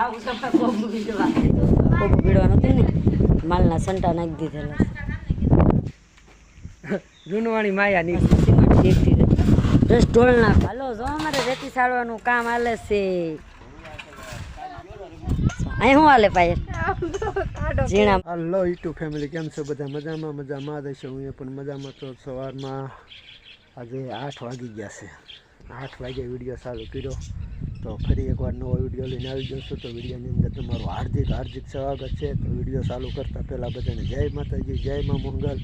કોબુ ભીડવાનું હતું ને માલના સંટા નાખી દીધેલા જૂનવાણી માયા ઢોળ નાખ હાલો જો અમારે રેતી સાળવાનું કામ હાલે છે. અહીં શું હાલે પાયલ ઝીણા. હલો યુટ્યુબ ફેમિલી કેમ છો? બધા મજામાં? મજામાં હું પણ મજામાં તો સવારમાં આજે આઠ વાગી ગયા છે. આઠ વાગે વીડિયો ચાલુ કર્યો. તો ફરી એકવાર નવો વીડિયો લઈને આવી છું. તો વિડીયોની અંદર તમારું હાર્દિક હાર્દિક સ્વાગત છે. તો વીડિયો ચાલુ કરતાં પહેલાં બધાને જય માતાજી, જય મા મંગલ.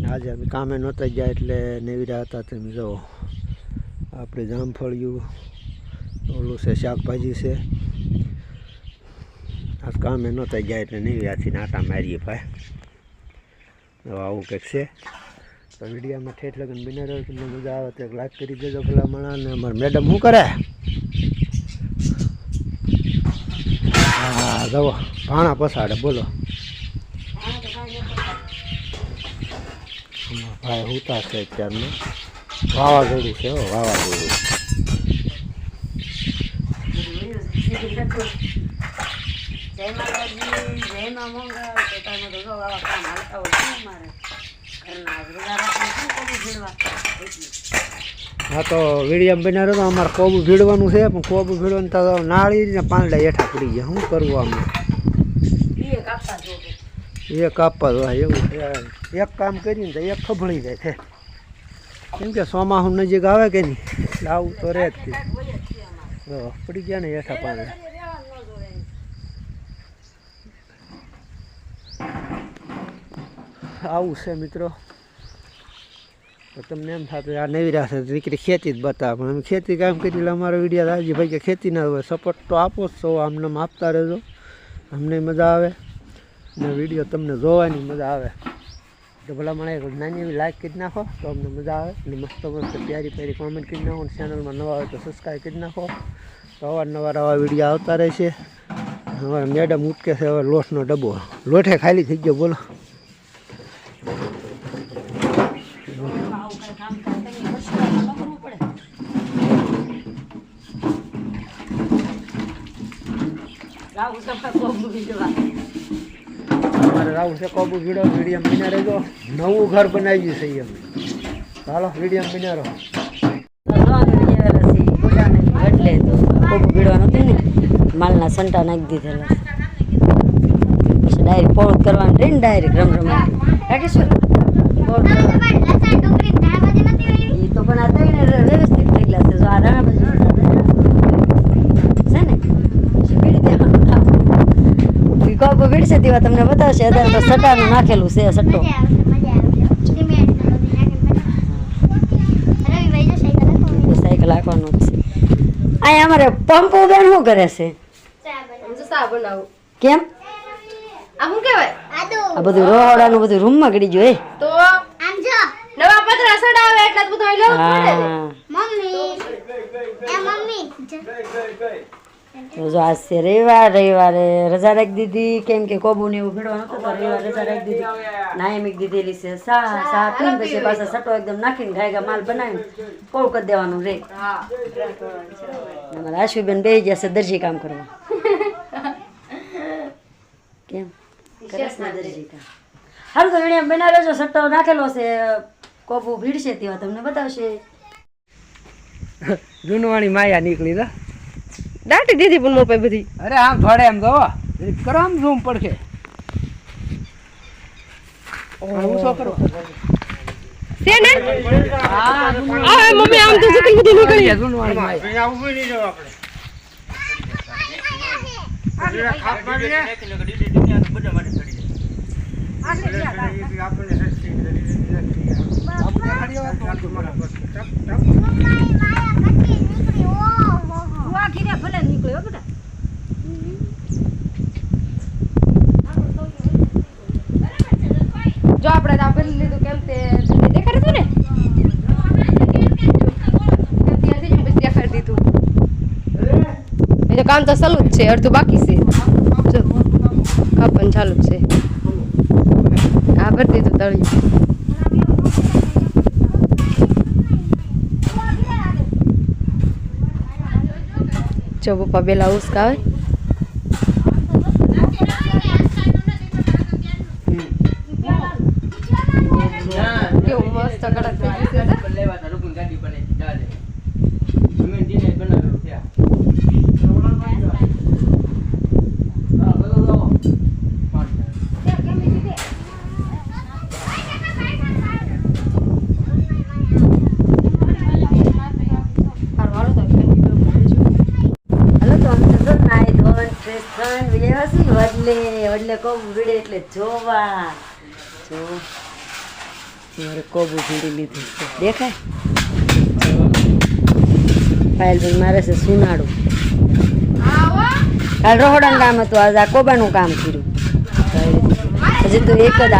ને આજે અમે કામે નહોતા ગયા એટલે નેવીરા હતા. તમે જો આપણે જામફળિયું, ઓલું છે, શાકભાજી છે. આ કામે નહોતા ગયા એટલે નેવીરાથી નાટા મારીએ ભાઈ. આવું કંઈક છે. તો વિડીયોમાં ઠેઠ લગન બિના રહ્યો તમને મજા આવે તો એક લાઈક કરી દેજો ભલા મળા ને અમારે મેડમ શું કરે? જવો ભાણા પસાડે બોલો. ભાઈ હુતા છે અત્યારમાં વાવાઝોડું છે વાવાઝોડું. ઘરના હા તો વિડીયમ બના રહ્યો તો અમારે કોબું ભીડવાનું છે પણ કોબું ભીડવાનું તો નાળી ને પાંદડા હેઠા પડી ગયા. શું કરવું આમાં? એક આપવા દો એવું છે. એક કામ કરીને તો એક ખભળી જાય છે. કેમ કે સોમાહુ નજીક આવે કે નહીં? એટલે આવું તો રહે જ. પડી ગયા ને હેઠા પાંદડા. આવું છે મિત્રો. તો તમને એમ થતું આ નવી છે દીકરી ખેતી જ બતાવે. પણ અમે ખેતી કામ કરી અમારો વીડિયો રાજી ભાઈ કે ખેતી ના હોય સપોર્ટ તો આપો જ છો, આમને આમ આપતા રહેજો. અમને મજા આવે ને વીડિયો તમને જોવાની મજા આવે. તો ભલા મને નાની એવી લાઈક કરી નાખો, તો અમને મજા આવે. અને મસ્ત મસ્ત પ્યારી પ્યારી કોમેન્ટ કરી નાખો અને ચેનલમાં નવા હોય તો સબસ્ક્રાઈબ કરી નાખો. તો અવારનવાર આવા વીડિયો આવતા રહેશે. હવે મેડમ ઉટકે છે, હવે લોટનો ડબ્બો. લોઠે ખાલી થઈ ગયો, બોલો આવું કઈ કામ કરતા નહીં પછી કરવું પડે રાહુ સફા કોબુ ભીડવા અમારે રાવું છે કોબુ ગીડો મીડિયમ બિના રહેજો નવું ઘર બનાવ્યું છે એમ. અમે ચાલો મીડિયમ બિના રહો એટલે તો કોબુ ભીડવાનું નથી ને માલના સંટા નાખી દીધેલા પછી ડાયરેક્ટ પોળ કરવાનું રહીને ડાયરેક્ટ રમ રમ રાખીશું પોળ કરવાનું. ઈ તો પણ આ ત્રણે વ્યવસ્થિત થઈ ગયા છે જો આ રાણા બાજુ છે ને પછી ભીડી દેવાનું કામ. કોબુ તેવા તમને બતાવશે. અત્યારે તો સટાનું નાખેલું છે સટ્ટો. સાયકલ રાખવાનું છે. અહીંયા અમારે પંપ બેન શું કરે છે? કેમ? આ શું બધું રોડાનું બધું રૂમમાં ગળી ગયું એ? તો નવા પતરા સડાવે એટલે બધું લેવું પડે ને. હા. તો જો આજ છે રવિવાર રવિવારે રજા રાખી દીધી. કેમ કે કોબુ ને એવું ભીડવાનું નતો તો રજા રાખી દીધી. નાયમિક દીધેલી છે સા સા પીને પછી પાછા સટો એકદમ નાખીને ગાયગા માલ બનાવીને કોળ કરી દેવાનું રે. અમારા આશુબેન ગયા છે દરજી કામ કરવા. કેમ? છે ને દરજી કામ. સારું તો વીડિયો બના લેજો સટ્ટો નાખેલો છે. કોબુ ભીડશે તેવા તમને બતાવશે. જૂનવાણી માયા નીકળી રા દાટી દીધી પણ મોપાઈ બધી. અરે આમ થોડે એમ જોવો જરીક કરો આમ ઝૂમ પડખે. ઊંચો કરો? છે ને? આ મમ્મી આમ તો જુકી બધી નીકળી. જૂનવાણી માયા જો આપણે તો આ ભરી લીધું કેમ તે તમને દેખાડ્યું હતું ને કેમ ત્યાંથી જ પછી દેખાડી દીધું એ તો કામ તો સલું જ છે, અડધું બાકી છે. જો કાપણ ચાલુ જ છે. આ ભરી દીધું તળિયું. જો પપ્પા બેલા ઉસકાવે કેવું મસ્ત કડક એટલે વડલે કોબુ ભીડે એટલે જોવા. જો. મારે કોબુ ભીડી લીધું દેખાય? પાયલભાઈ, મારે છે સુનાડું. કાલ રોહડાનું કામ હતું, આજે આ કોબાનું કામ કર્યું. હજી તો એક જ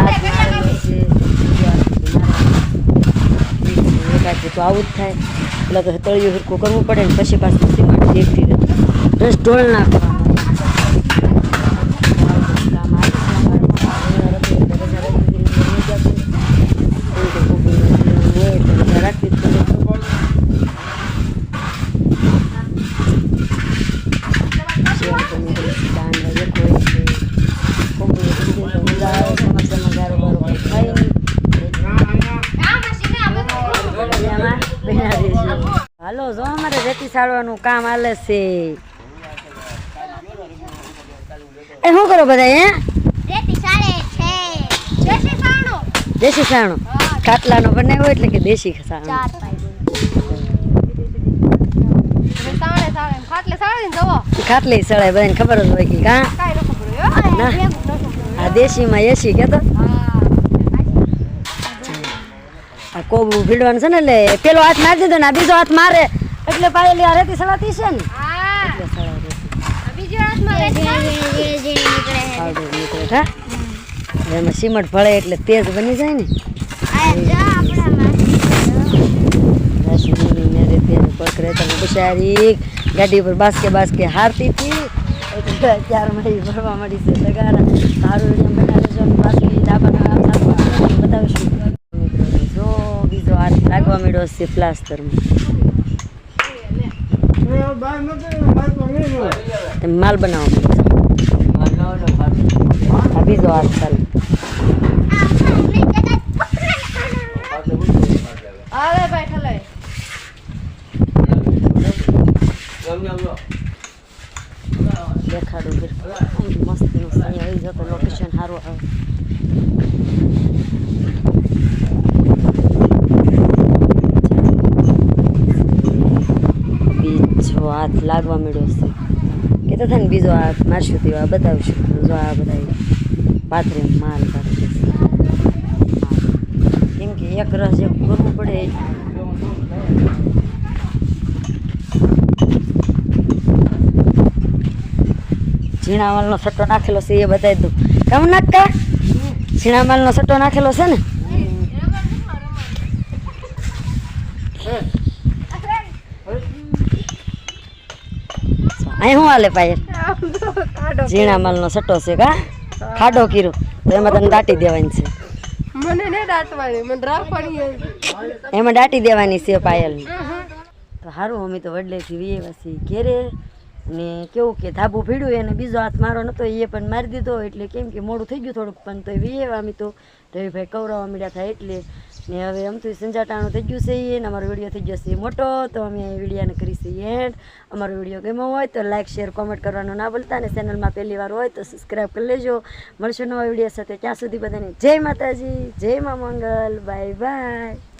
હાથ તો આવું જ થાય. એટલે તળિયું હરકું કરવું પડે ને, પછી પાછું રહે બસ ઢોળ નાખવાનું કામ આવે છે અમારે. રવિવાર હતું એટલે રજા રજા કરીને ઘરે જતું. કોઈ તો કોબી હોય તો રજા રાખવી જ પડે. શેર કરીને પછી દાન વગર કોઈ એટલે કોબી ઉડી જાય તો ઊંધા આવે, ચોમાસામાં ગારો બારો કંઈ થાય નહીં. મજામાં? બેના રહેજો. હાલો જો અમારે કામ આલે છે. એ શું કરો બધા હે? દેશી સાણો ખાટલાનો બનાવ્યો એટલે કે દેશી સાણો ખાટલે સળાય બધાને ખબર જ હોય કે કાં ન આ દેશીમાં એસી કેતો હા. આ કોબુ ભીડવાનું છે ને એટલે પેલો હાથ મારી દીધો ને આ બીજો હાથ મારે. એટલે પાયેલી આ રેતી સળાતી છે ને? હા. એટલે હા? એમાં સિમટ ભળે એટલે તેજ બની જાય ને? બિચારી ગાડી પર બાસકે બાસકે હારતી હતી. એટલે અત્યારમાં એ ભરવા મળી છે તગારા સારું વીડિયો બનાવી ચાલુ છે, બતાવીશું. જો બીજો હાથ લાગવા મળ્યો છે પ્લાસ્ટરમાં. માલ બનાવો. બીજો હાથ ચાલુ હાલે ભાઈ ઠલે. દેખાડું મસ્ત અહીંયા આવી જતો લોકેશન સારું આવે. બીજો હાથ લાગવા મળ્યો છે કહેતા થાય ને, બીજો હાથ મારશું તેવા બતાવશું. જો આ બધા પાથરે માલ પાથરે કેમ કે એક રસ એક કરવું પડે. ઝીણા માલનો સટ્ટો નાખેલો છે, એ બતાવી દઉં કેમ નાખતા ઝીણા માલનો સટ્ટો નાખેલો છે ને? અહીં શું હાલે કાઢો. ઝીણા માલનો સટ્ટો છે કા? ખાડો કીરો તો એમાં તને દાટી દેવાની છે. મને ને દાટવાની મને રાખવાની એમાં દાટી દેવાની છે પાયલની તો સારું અમે તો વડલેથી વીએવાસી ઘેરે. ને કેવું કે ધાબુ ભીડ્યું એને બીજો હાથ મારો નતો એ પણ મારી દીધો એટલે કેમ કે મોડું થઈ ગયું થોડુંક પણ તો વીએવા અમે તો. રવિભાઈ કવરાવા મળ્યા થાય એટલે ને હવે આમ તો સંજાટાણું થઈ ગયું છે એ અમારો વીડિયો થઈ જશે મોટો, તો અમે વિડીયોને કરીશું એન્ડ અમારો વીડિયો ગમ્યો હોય તો લાઇક શેર કોમેન્ટ કરવાનું ના ભૂલતા અને ચેનલમાં પહેલી વાર હોય તો સબસ્ક્રાઈબ કરી લેજો. મળશું નવા વીડિયો સાથે ત્યાં સુધી બધાને જય માતાજી, જય મા મંગલ બાય બાય